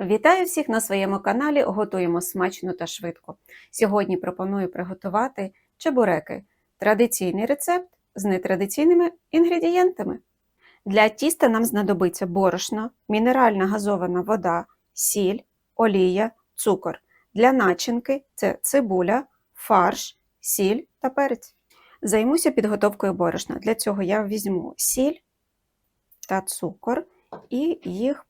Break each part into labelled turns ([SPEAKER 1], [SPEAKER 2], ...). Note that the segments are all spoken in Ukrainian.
[SPEAKER 1] Вітаю всіх на своєму каналі. Готуємо смачно та швидко. Сьогодні пропоную приготувати чебуреки традиційний рецепт з нетрадиційними інгредієнтами. Для тіста нам знадобиться борошно, мінеральна газована вода, сіль, олія, цукор. Для начинки це цибуля, фарш, сіль та перець. Займуся підготовкою борошна. Для цього я візьму сіль та цукор і їх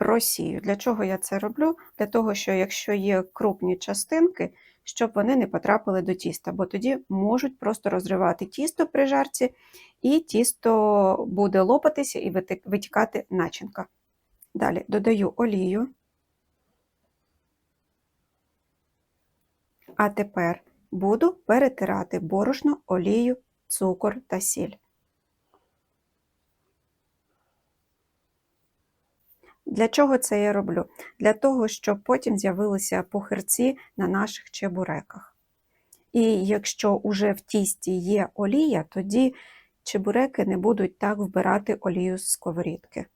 [SPEAKER 1] просію. Для чого я це роблю? Для того, що якщо є крупні частинки, щоб вони не потрапили до тіста, бо тоді можуть просто розривати тісто при жарці, і тісто буде лопатися і витікати начинка. Далі додаю олію. А тепер буду перетирати борошно, олію, цукор та сіль. Для чого це я роблю? Для того, щоб потім з'явилися похирці на наших чебуреках. І якщо уже в тісті є олія, тоді чебуреки не будуть так вбирати олію з сковорідки.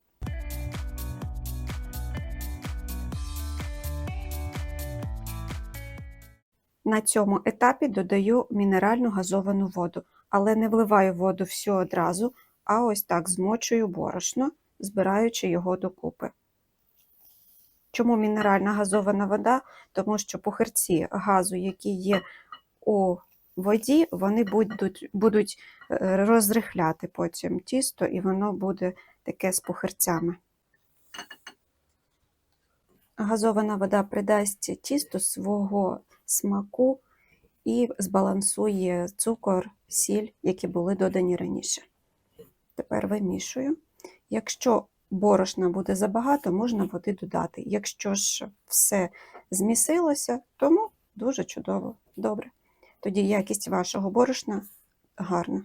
[SPEAKER 1] На цьому етапі додаю мінеральну газовану воду, але не вливаю воду всю одразу, а ось так змочую борошно, збираючи його докупи. Чому мінеральна газована вода? Тому що пухирці газу, які є у воді, вони будуть будуть е, розрихляти потім тісто, і воно буде таке з пухирцями. Газована вода придасть тісту свого смаку і збалансує цукор, сіль, які були додані раніше. Тепер вимішую. Якщо борошна буде забагато, можна води додати. Якщо ж все змісилося, тому дуже чудово, добре. Тоді якість вашого борошна гарна.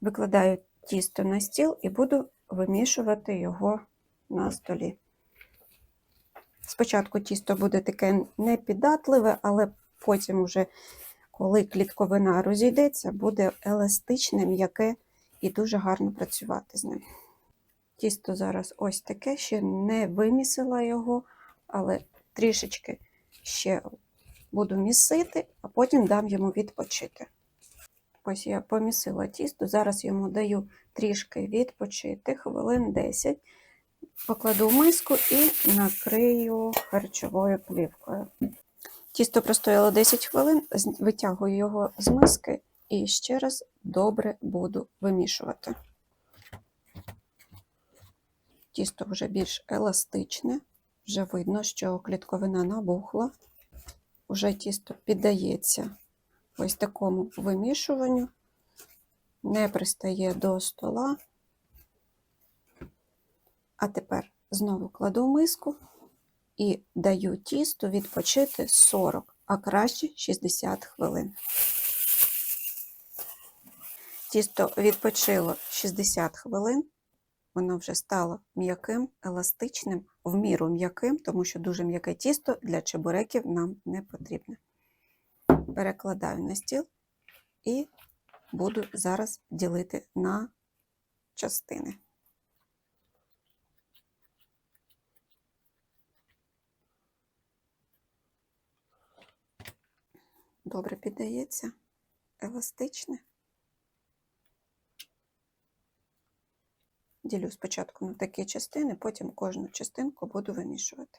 [SPEAKER 1] Викладаю тісто на стіл і буду вимішувати його на столі. Спочатку тісто буде таке непіддатливе, але потім, вже, коли клітковина розійдеться, буде еластичне, м'яке і дуже гарно працювати з ним. Тісто зараз ось таке, ще не вимісила його, але трішечки ще буду місити, а потім дам йому відпочити. Ось я помісила тісто, зараз йому даю трішки відпочити, хвилин 10, покладу в миску і накрию харчовою плівкою. Тісто простояло 10 хвилин, витягую його з миски і ще раз добре буду вимішувати. Тісто вже більш еластичне, вже видно, що клітковина набухла, вже тісто піддається ось такому вимішуванню, не пристає до стола. А тепер знову кладу миску і даю тісту відпочити 40, а краще 60 хвилин. Тісто відпочило 60 хвилин воно вже стало м'яким, еластичним, в міру м'яким, тому що дуже м'яке тісто для чебуреків нам не потрібне. Перекладаю на стіл і буду зараз ділити на частини. Добре піддається, еластичне. Ділю спочатку на такі частини, потім кожну частинку буду вимішувати.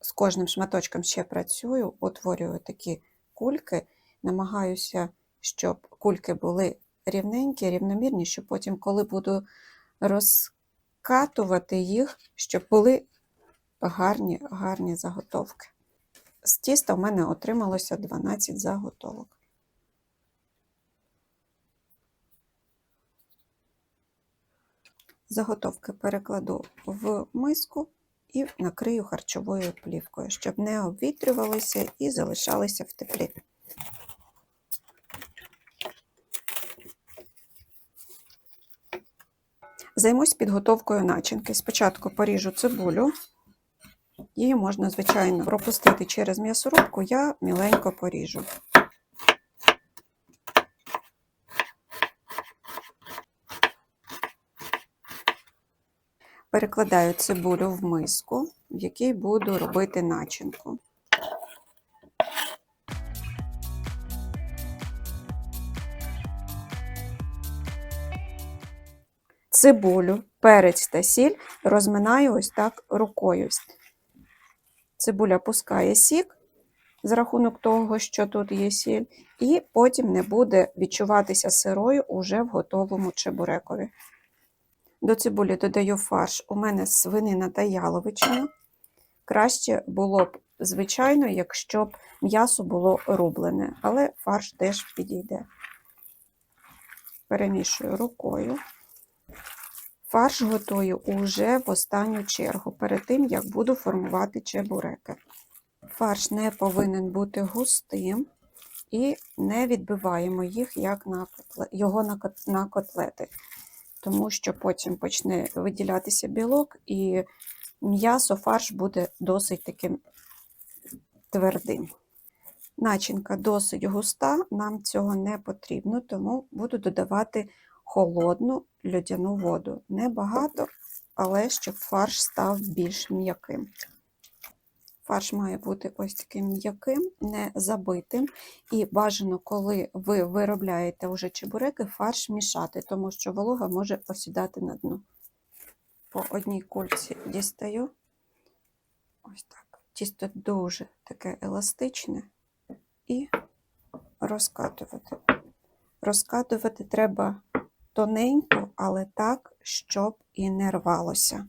[SPEAKER 1] З кожним шматочком ще працюю, утворюю такі кульки, намагаюся, щоб кульки були рівненькі, рівномірні, щоб потім, коли буду розкатувати їх, щоб були гарні, гарні заготовки. З тіста в мене отрималося 12 заготовок. Заготовки перекладу в миску і накрию харчовою плівкою, щоб не обвітрювалися і залишалися в теплі. Займусь підготовкою начинки. Спочатку поріжу цибулю, її можна, звичайно, пропустити через м'ясорубку, я міленько поріжу. Перекладаю цибулю в миску, в якій буду робити начинку. Цибулю, перець та сіль розминаю ось так рукою. Цибуля пускає сік за рахунок того, що тут є сіль, і потім не буде відчуватися сирою уже в готовому чебурекові. До цибулі додаю фарш. У мене свинина та яловичина. Краще було б, звичайно, якщо б м'ясо було рублене, але фарш теж підійде. Перемішую рукою. Фарш готую уже в останню чергу, перед тим, як буду формувати чебуреки. Фарш не повинен бути густим і не відбиваємо їх як на його на котлети, тому що потім почне виділятися білок і м'ясо, фарш буде досить таким твердим. Начинка досить густа, нам цього не потрібно, тому буду додавати холодну льодяну воду. Небагато, але щоб фарш став більш м'яким. Фарш має бути ось таким м'яким, не забитим. І бажано, коли ви виробляєте вже чебуреки, фарш мішати, тому що волога може осідати на дно. По одній кульці дістаю. Ось так. Тісто дуже таке еластичне. І розкатувати. Розкатувати треба тоненько, але так, щоб і не рвалося.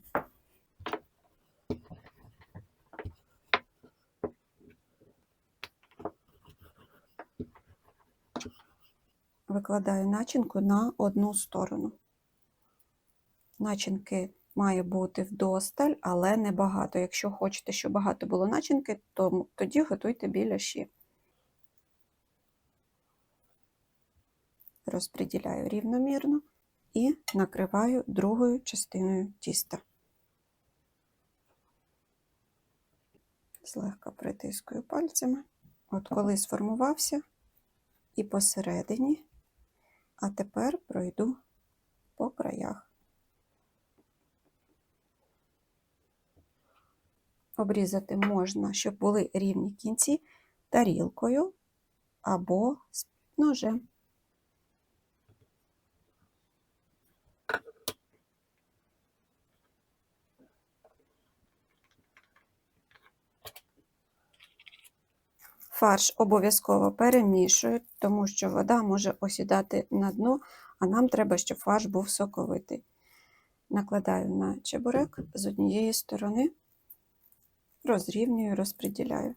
[SPEAKER 1] Викладаю начинку на одну сторону. Начинки має бути вдосталь, але не багато. Якщо хочете, щоб багато було начинки, то тоді готуйте біляші. Розподіляю рівномірно і накриваю другою частиною тіста. Злегка притискую пальцями. От коли сформувався, і посередині, а тепер пройду по краях. Обрізати можна, щоб були рівні кінці тарілкою або ножем. Фарш обов'язково перемішую, тому що вода може осідати на дно, а нам треба, щоб фарш був соковитий. Накладаю на чебурек з однієї сторони, розрівнюю, розподіляю.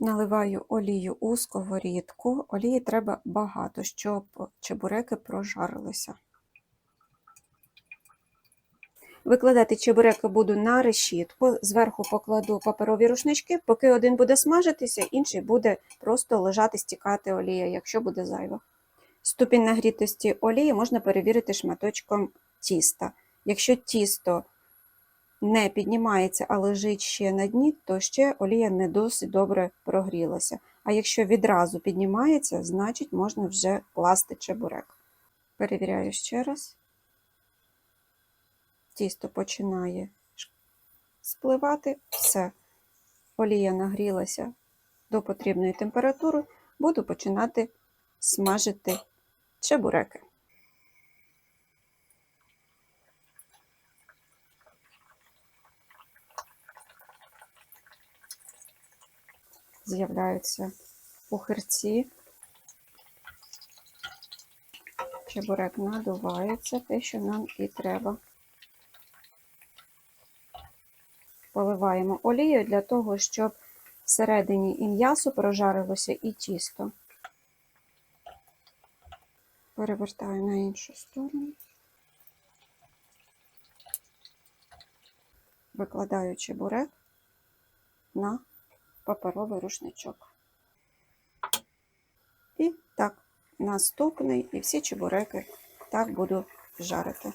[SPEAKER 1] Наливаю олію у сковорідку. Олії треба багато, щоб чебуреки прожарилися. Викладати чебуреки буду на решітку, зверху покладу паперові рушнички, поки один буде смажитися, інший буде просто лежати, стікати олія, якщо буде зайва. Ступінь нагрітості олії можна перевірити шматочком тіста. Якщо тісто не піднімається, а лежить ще на дні, то ще олія не досить добре прогрілася. А якщо відразу піднімається, значить можна вже класти чебурек. Перевіряю ще раз. Тісто починає спливати, все. Олія нагрілася до потрібної температури, буду починати смажити чебуреки. З'являються пухирці. Чебурек надувається, те, що нам і треба. Поливаємо олією для того, щоб всередині і м'ясо прожарилося, і тісто. Перевертаю на іншу сторону. Викладаю чебурек на паперовий рушничок. І так, наступний, і всі чебуреки так буду жарити.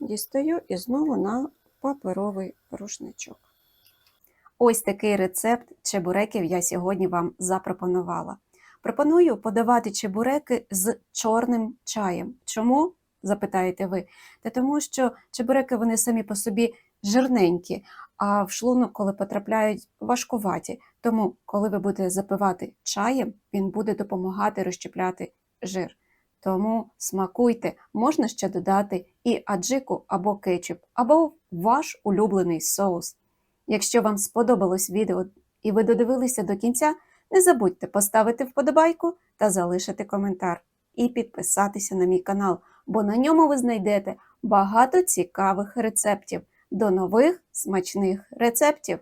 [SPEAKER 1] Дістаю і знову на паперовий рушничок. Ось такий рецепт чебуреків я сьогодні вам запропонувала. Пропоную подавати чебуреки з чорним чаєм. Чому? запитаєте ви. Та тому що чебуреки вони самі по собі жирненькі, а в шлунок, коли потрапляють, важкуваті. Тому, коли ви будете запивати чаєм, він буде допомагати розщепляти жир. Тому смакуйте, можна ще додати і аджику або кетчуп, або ваш улюблений соус. Якщо вам сподобалось відео і ви додивилися до кінця, не забудьте поставити вподобайку та залишити коментар і підписатися на мій канал, бо на ньому ви знайдете багато цікавих рецептів. До нових смачних рецептів!